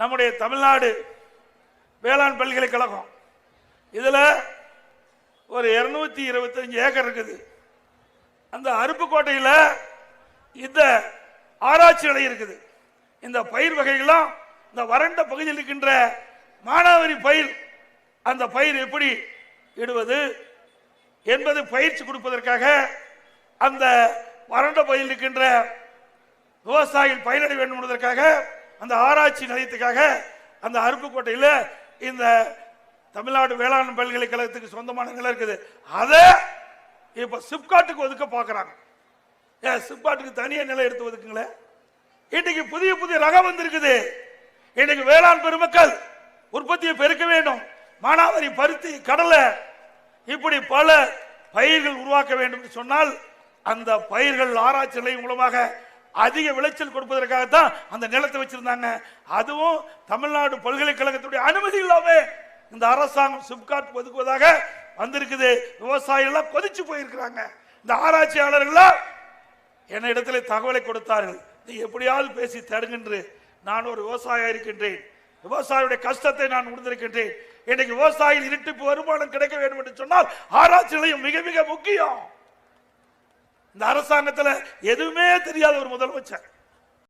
நம்முடைய தமிழ்நாடு வேளாண் பல்கலைக்கழகம். இதில் ஒரு இருநூத்தி இருபத்தஞ்சு ஏக்கர் இருக்குது. அந்த அருப்புக்கோட்டையில் இந்த ஆராய்ச்சி நிலையம் இருக்குது. இந்த பயிர் வகைகளும் இந்த வறண்ட பகுதியில் இருக்கின்ற மானாவாரி பயிர் அந்த பயிர் எப்படி இடுவது என்பது பயிற்சி கொடுப்பதற்காக அந்த வறண்ட பகுதியில் இருக்கின்ற விவசாயிகள் பயனடைய வேண்டும் என்பதற்காக அந்த ஆராய்ச்சி நிலையத்துக்காக அந்த அருப்புக்கோட்டையில் இந்த தமிழ்நாடு வேளாண் பல்கலைக்கழகத்துக்கு சொந்தமான நிலம் இருக்குது. அதை இப்போ சிப்காட்டுக்கு ஒதுக்க பார்க்குறாங்க ஏன் சிப்காட்டுக்கு தனியாக நிலம் எடுத்து ஒதுக்குங்களேன் இன்னைக்கு புதிய புதிய ரகம் வந்திருக்குது. இன்னைக்கு வேளாண் பெருமக்கள் உற்பத்தியை பெருக்க வேண்டும். மானாவாரி பருத்தி கடலை இப்படி பல பயிர்கள் உருவாக்க வேண்டும் என்று சொன்னால் அந்த பயிர்கள் ஆராய்ச்சி நிலையம் மூலமாக அதிக விளைச்சல் கொடுப்பதற்காகத்தான் அந்த நிலத்தை வச்சிருந்தாங்க. அதுவும் தமிழ்நாடு பல்கலைக்கழகத்துடைய அனுமதி இல்லாம இந்த அரசாங்கம் சிப்காட் ஒதுக்குவதாக வந்திருக்குது. விவசாயிகள் கொதிச்சு போயிருக்கிறாங்க. இந்த ஆராய்ச்சியாளர்கள் என்ன இடத்துல தகவலை கொடுத்தார்கள். நீ எப்படியாவது பேசி தருகின்று நான் ஒரு விவசாயம் இருக்கின்றேன். விவசாயியுடைய கஷ்டத்தை நான் உணர்ந்திருக்கின்றேன். இன்னைக்கு விவசாயிகள் இருட்டுக்கு வருமானம் கிடைக்க வேண்டும் என்று சொன்னால் ஆராய்ச்சி நிலையம் மிக மிக முக்கியம். இந்த அரசாங்கத்தில் எதுவுமே தெரியாத ஒரு முதலமைச்சர்.